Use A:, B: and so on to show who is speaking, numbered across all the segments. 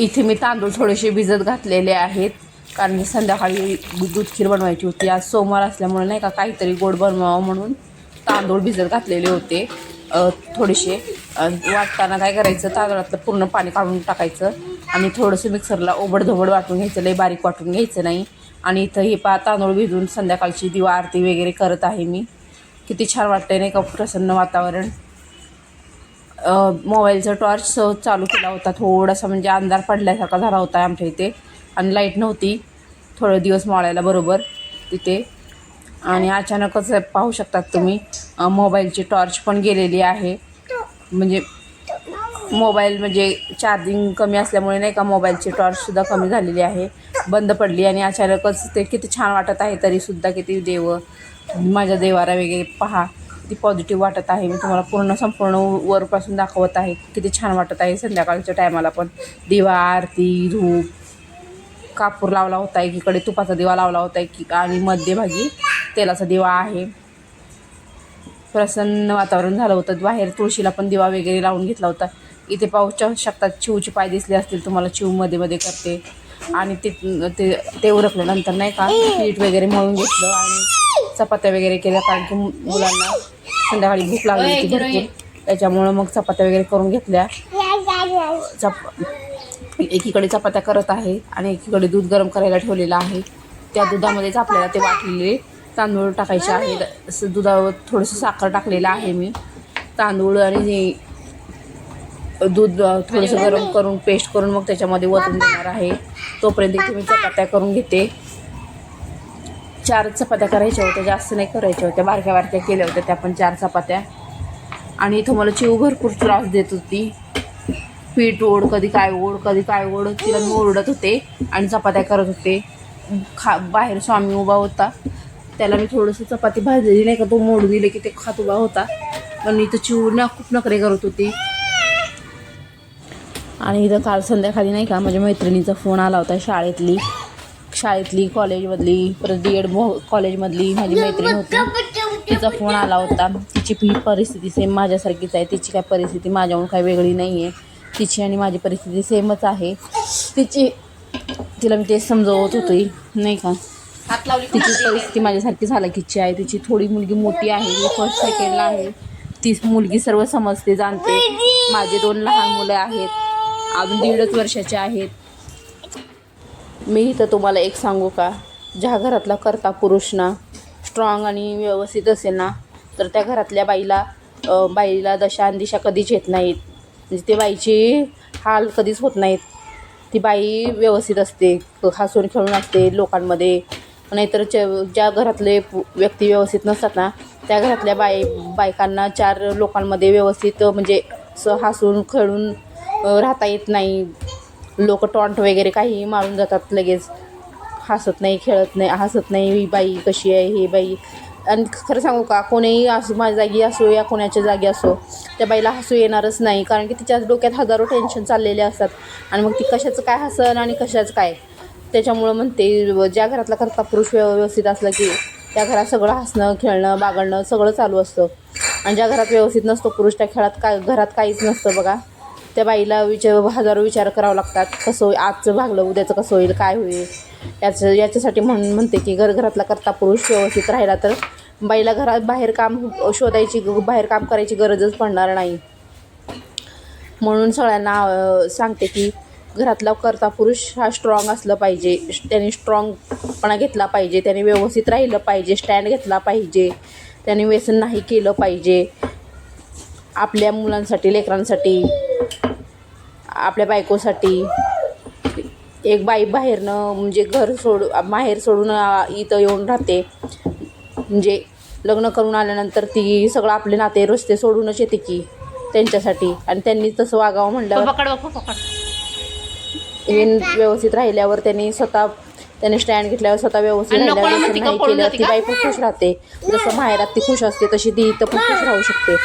A: इथे मी तांदूळ थोडेसे भिजत घातलेले आहेत. कारण मी संध्याकाळी दूध खीर बनवायची होती. आज सोमवार असल्यामुळे नाही का काहीतरी गोड बनवावं म्हणून तांदूळ भिजत घातलेले होते. थोडेसे. वाटताना काय करायचं? तांदळातलं पूर्ण पाणी काढून टाकायचं. आणि थोडंसं मिक्सरला ओबडधोबड वाटून घ्यायचं. लई बारीक वाटून घ्यायचं नाही. आणि इथं हे पा तांदूळ भिजून संध्याकाळची दिवा आरती वगैरे करत आहे मी. किती छान वाटतंय नाही का प्रसन्न वातावरण. मोबाईलचा टॉर्च चालू केला होता थोडासा म्हणजे अंधार पडल्यासारखा झाला होता आमच्या इथे. आणि लाइट नव्हती. थोडे दिवस मोळायला बरोबर तिथे. आणि अचानकच पाहू शकतात तुम्ही मोबाईलची टॉर्च पण गेलेली आहे. म्हणजे मोबाईल म्हणजे चार्जिंग कमी असल्यामुळे नाही का मोबाईलची टॉर्चसुद्धा कमी झालेली आहे. बंद पडली आणि अचानकच ते किती छान वाटत आहे तरीसुद्धा किती देव. माझ्या देवारा वगैरे पहा. ती पॉझिटिव्ह वाटत आहे मी तुम्हाला पूर्ण संपूर्ण वरपासून दाखवत आहे. किती छान वाटत आहे संध्याकाळच्या टायमाला पण. दिवा आरती धूप कापूर लावला होता एकीकडे तुपाचा दिवा लावला होता एकी आणि मध्यभागी तेलाचा दिवा आहे. प्रसन्न वातावरण झालं होतं. बाहेर तुळशीला पण दिवा वगैरे लावून घेतला होता. इथे पाऊसच्या शकतात चिवचे पाय दिसले असतील तुम्हाला चिवमध्ये मध्ये करते. आणि ते ते ते उरकल्यानंतर नाही का पीठ वगैरे मळून घेतलं आणि चपात्या वगैरे केल्या. कारण की मु- मुलांना संध्याकाळी भूक लागली होती भरपूर. त्याच्यामुळं मग चपात्या वगैरे करून घेतल्या. चप एकीकडे चपात्या करत आहे आणि एकीकडे दूध गरम करायला ठेवलेलं आहे. त्या दुधामध्येच आपल्याला ते वाटलेले तांदूळ टाकायचे असं दुधावर थोडंसं साखर टाकलेलं आहे मी. तांदूळ आणि दूध थोडंसं गरम करून पेस्ट करून मग त्याच्यामध्ये वतून देणार आहे. तोपर्यंत इथे मी चपात्या करून घेते. चार चपात्या करायच्या होत्या जास्त नाही करायच्या होत्या. बारक्या बारक्या केल्या होत्या त्या पण चार चपात्या. आणि इथं मला चिव भरपूर त्रास देत होती. पीठ ओढ कधी काय ओढ कधी काय ओढ. तिला मी ओरडत होते आणि चपात्या करत होते. खा बाहेर स्वामी उभा होता. त्याला मी थोडंसं चपाती भाजलेली नाही का तो मोड दिले की ते खात उभा होता. पण इथं चिव ना खूप नखरे करत होती. आणि इथं काल संध्याकाळी नाही का माझ्या मैत्रिणीचा फोन आला होता शाळेतली. शाळेतली कॉलेजमधली परत डी एड कॉलेजमधली माझी मैत्रीण होती. तिचा फोन आला होता. तिची ही परिस्थिती सेम माझ्यासारखीच आहे. तिची काय परिस्थिती माझ्याहून काही वेगळी नाही आहे तिची आणि माझी परिस्थिती सेमच आहे. तिची तिला मी तेच समजवत होती. नाही का? तिची परिस्थिती माझ्यासारखी झालकीची आहे. तिची थोडी मुलगी मोठी आहे. ती फर्स्ट सेकंडला आहे. ती मुलगी सर्व समजते जाणते. माझे दोन लहान मुलं आहेत. अजून दीडच वर्षाचे आहेत. मी इथं तुम्हाला एक सांगू का? ज्या घरातला करता पुरुष ना स्ट्रॉंग आणि व्यवस्थित असेल ना तर त्या घरातल्या बाईला बाईला दशा आणि दिशा कधीच येत नाहीत. म्हणजे ते बाईची हाल कधीच होत नाहीत. ती बाई व्यवस्थित असते हसून खेळून असते लोकांमध्ये. नाहीतर च ज्या घरातले पु- व्यक्ती व्यवस्थित नसतात ना त्या घरातल्या बाई बायकांना चार लोकांमध्ये व्यवस्थित म्हणजे असं हसून खेळून राहता येत नाही. लोक टॉन्ट वगैरे काहीही मारून जातात लगेच. हसत नाही खेळत नाही हसत नाही ही बाई कशी आहे ही बाई. आणि खरं सांगू का कोणीही असू माझ्या जागी असो या कोणाच्या जागी असो त्या बाईला हसू येणारच नाही. कारण की तिच्या डोक्यात हजारो टेन्शन चाललेले असतात. आणि मग ती कशाचं काय हसन आणि कशाचं काय? त्याच्यामुळं म्हणते ज्या घरातला करता पुरुष व्यव- व्यवस्थित असला की त्या घरात सगळं हसणं खेळणं बागडणं सगळं चालू असतं. आणि ज्या घरात व्यवस्थित नसतो पुरुष त्या खेळात काय घरात काहीच नसतं बघा. त्या बाईला विचार हजारो विचार करावं लागतात कसं होईल आजचं भागलं उद्याचं कसं होईल काय होईल? याचं याच्यासाठी म्हणून म्हणते की घर घरातला करता पुरुष व्यवस्थित राहिला तर बाईला घरात बाहेर काम शोधायची बाहेर काम करायची गरजच पडणार नाही. म्हणून सगळ्यांना सांगते की घरातला करता पुरुष हा स्ट्रॉंग असलं पाहिजे. त्याने स्ट्रॉंगपणा घेतला पाहिजे. त्याने व्यवस्थित राहिलं पाहिजे. स्टँड घेतला पाहिजे. त्याने व्यसन नाही केलं पाहिजे. आपल्या मुलांसाठी लेकरांसाठी आपल्या बायकोसाठी. एक बाई बाहेरनं म्हणजे घर सोड बाहेर सोडून इथं येऊन राहते. म्हणजे लग्न करून आल्यानंतर ती सगळं आपले नाते रस्ते सोडूनच येते की त्यांच्यासाठी. आणि त्यांनी तसं वागावं इव्हन व्यवस्थित राहिल्यावर त्यांनी स्वतः त्याने स्टँड घेतल्यावर स्वतः व्यवस्थित नाही केलं. ती? बाई पण खुश राहते. जसं माहेरात ती खुश असते तशी ती इथं पण खुश राहू शकते.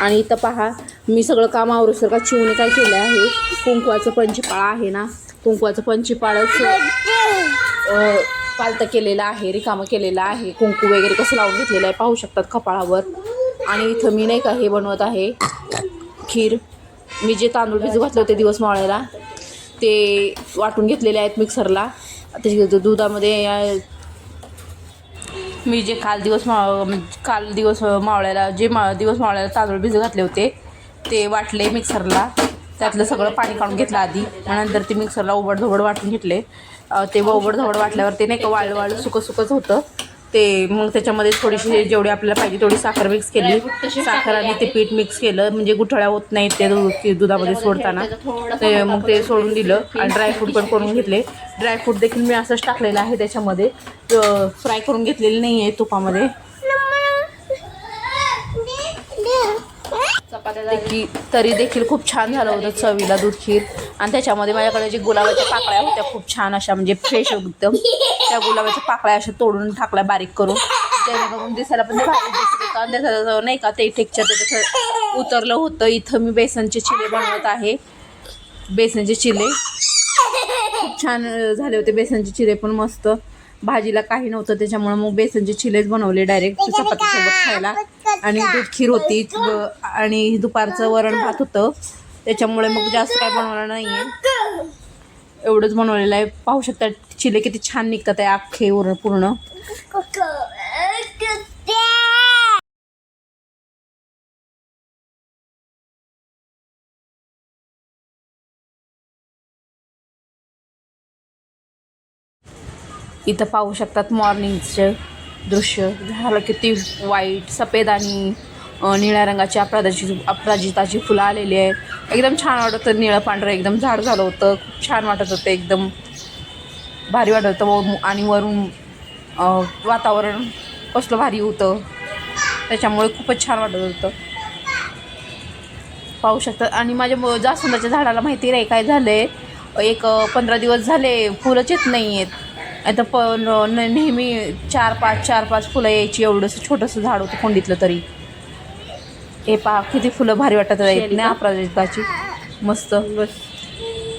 A: आणि इथं पहा मी सगळं काम आवरूसर का चिवणे काय केलं आहे? कुंकवाचं पंचपाळ आहे ना? कुंकवाचं पंचपाळच पालतं केलेलं आहे रिकामं केलेलं आहे. कुंकू वगैरे कसं लावून घेतलेलं आहे पाहू शकतात कपाळावर. आणि इथं मी नाही का हे बनवत आहे खीर. मी जे तांदूळ भिजू घातले होते दिवस माळायला ते वाटून घेतलेले आहेत मिक्सरला त्याच्या दुधामध्ये मी जे काल दिवस मा म्हणजे काल दिवस मावळ्याला जे मा दिवस मावळ्याला तांदूळ भिजत घातले होते ते वाटले मिक्सरला त्यातलं सगळं पाणी काढून घेतलं आधी नंतर ते मिक्सरला ओबडधोबड वाटून घेतले. ते ओबडधोबड वाटल्यावर ते नाही का वाळू वाळू सुकं सुकंच होतं. ते मग त्याच्यामध्ये थोडीशी जेवढी आपल्याला पाहिजे तेवढी साखर मिक्स केली. साखर आणि ते पीठ मिक्स केलं. म्हणजे गुठळ्या होत नाहीत ते दूध दुधामध्ये सोडताना. ते मग ते सोडून दिलं आणि ड्रायफ्रूट पण करून घेतले. ड्रायफ्रूट देखील मी असंच टाकलेलं आहे त्याच्यामध्ये. फ्राय करून घेतलेलं नाही आहे तुपामध्ये. की तरी देखील खूप छान झालं होतं चवीला दूध खीर आणि त्याच्यामध्ये माझ्याकडे जे गुलाबाच्या पाकळ्या होत्या खूप छान अशा म्हणजे फ्रेश एकदम. त्या गुलाबाच्या पाकळ्या अशा तोडून टाकल्या बारीक करून. जेणेकरून दिसायला पण भारी दिसत होतं. आणि त्याचं नाही का ते टेक्चर त्याचं उतरलं होतं. इथं मी बेसनचे चिले बनवत आहे. बेसनचे चिले. खूप छान झाले होते बेसनचे चिले पण मस्त. भाजीला काही नव्हतं त्याच्यामुळे मग बेसनचे चिलेच बनवले डायरेक्ट चपातीसोबत खायला. आणि दूध खीर होती आणि दुपारचं वरण भात होतं. त्याच्यामुळे मग जास्त काय बनवलं नाही आहे एवढंच बनवलेलं आहे. पाहू शकता चिले किती छान निघतात आहे अख्खे वरण पूर्ण. इथं पाहू शकतात मॉर्निंगचं दृश्य. झालं किती वाईट सफेद आणि निळ्या रंगाची अपराधाची अपराजिताची फुलं आलेली आहे एकदम छान वाटत होतं. निळं पांढरं एकदम झाड झालं होतं. खूप छान वाटत होतं. एकदम भारी वाटत होतं. व- आणि वरून वातावरण कसलं भारी होतं. त्याच्यामुळे खूपच छान वाटत होतं. पाहू शकतात. आणि माझ्या जास्वंदाच्या झाडाला माहिती नाही. काय झालं आहे एक पंधरा दिवस झाले. फुलंच येत नाही आहेत आता प नेहमी चार पाच चार पाच फुलं यायची एवढंसं छोटंसं झाड होतं कोंडीतलं तरी. हे पहा किती फुलं भारी वाटत आहेत ना अपराजिताची मस्त. बस.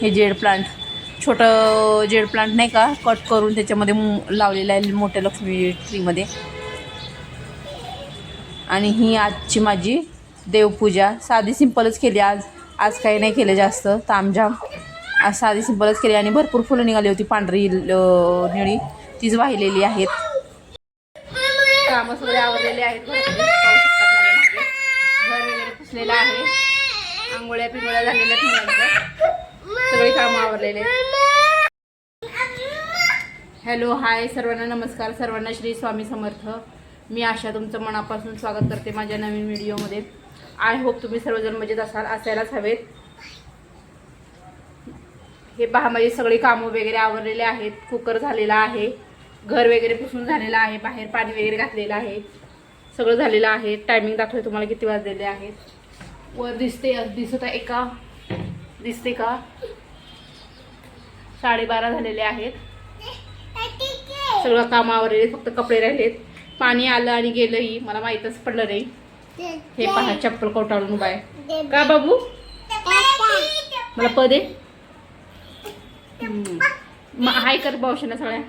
A: हे जेड प्लांट. छोटं जेड प्लांट नाही का कट करून त्याच्यामध्ये लावलेलं आहे मोठ्या लक्ष्मी ट्रीमध्ये. आणि ही आजची माझी देवपूजा. साधी सिंपलच केली आज. आज काही नाही केलं जास्त. तामझाम. आज साधी सिंपलच केली आणि भरपूर फुलं निघाली होती. पांढरी ल- निळी. तीच वाहिलेली आहेत. कामं सगळे आवरलेले आहेत. घर वगैरे पुसलेलं आहे. आंघोळ्या पिंगोळ्या झालेल्या सगळी कामं आवरलेले आहेत. हॅलो हाय सर्वांना नमस्कार. सर्वांना श्री स्वामी समर्थ. मी आशा तुमचं मनापासून स्वागत करते माझ्या नवीन व्हिडिओमध्ये. आय होप तुम्ही सर्वजण मजेत असाल असायलाच हवेत. हे पहा माझे सगळे कामं वगैरे आवरलेले आहेत. कुकर झालेला आहे. घर वगैरे पुसून झालेलं आहे. बाहेर पाणी वगैरे घातलेलं आहे. सगळं झालेलं आहे. टायमिंग दाखवते तुम्हाला किती वाजलेले आहेत. वर दिसते दिसत आहे का? दिसते का? साडेबारा झालेले आहेत. सगळं काम आवरलेले फक्त कपडे राहिलेत. पाणी आलं आणि गेलंही. मला माहीतच पडलं नाही. हे पहा चप्पल कोटाळून उभा आहे. का बाबू? मला पदे हाय कर भावशांना सगळ्या.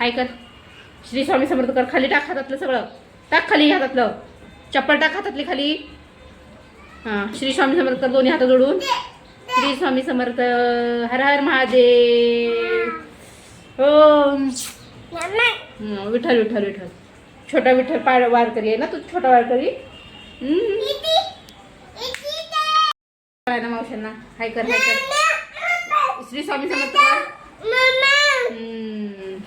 A: हाय कर. श्री स्वामी समर्थ कर. खाली टाक हातातलं सगळं. टाक खाली हातातलं. चप्पल टाक हातातली खाली. हां श्री स्वामी समर्थ कर दोन्ही हात जोडून. श्री स्वामी समर्थ हर हर महादेव. ओम. हं, विठ्ठल विठ्ठल विठ्ठल. छोटा विठ्ठल पाय वारकरी आहे ना तू? छोटा वारकरी? मावशांना हाय कर हाय कर. श्री स्वामी समर्थ हं.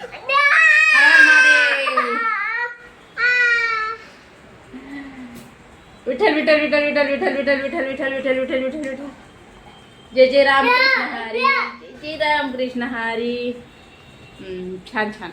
A: विठ्ठल विठ्ठल विठ्ठल विठ्ठल विठ्ठल विठ्ठल विठ्ठल विठ्ठल विठ्ठल विठ्ठल विठ्ठल विठ्ठल जय जय राम कृष्ण हरी जय जय राम कृष्ण हरी हं, छान छान